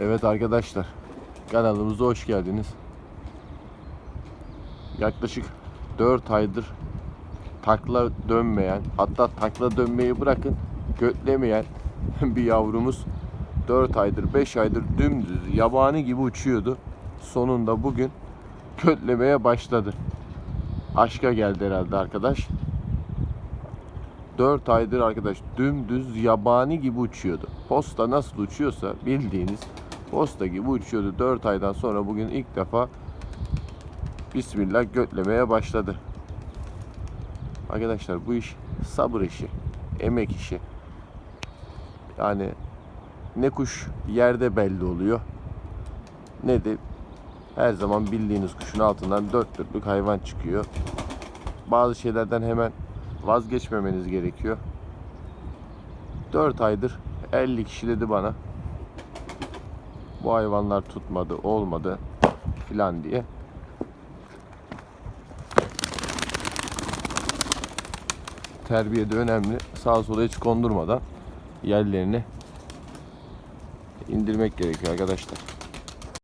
Evet arkadaşlar kanalımıza hoş geldiniz. Yaklaşık 4 aydır takla dönmeyen hatta takla dönmeyi bırakın götlemeyen bir yavrumuz 4 aydır 5 aydır dümdüz yabani gibi uçuyordu. Sonunda bugün götlemeye başladı. Aşka geldi herhalde arkadaş. 4 aydır arkadaş dümdüz yabani gibi uçuyordu. Posta nasıl uçuyorsa bildiğiniz posta gibi uçuyordu. 4 aydan sonra bugün ilk defa Bismillah götlemeye başladı. Arkadaşlar bu iş sabır işi, emek işi. Yani ne kuş yerde belli oluyor ne de her zaman bildiğiniz kuşun altından dört dörtlük hayvan çıkıyor. Bazı şeylerden hemen vazgeçmemeniz gerekiyor. 4 aydır 50 kişi dedi bana. Bu hayvanlar tutmadı, olmadı filan diye. Terbiye de önemli. Sağa sola hiç kondurmadan yerlerini indirmek gerekiyor arkadaşlar.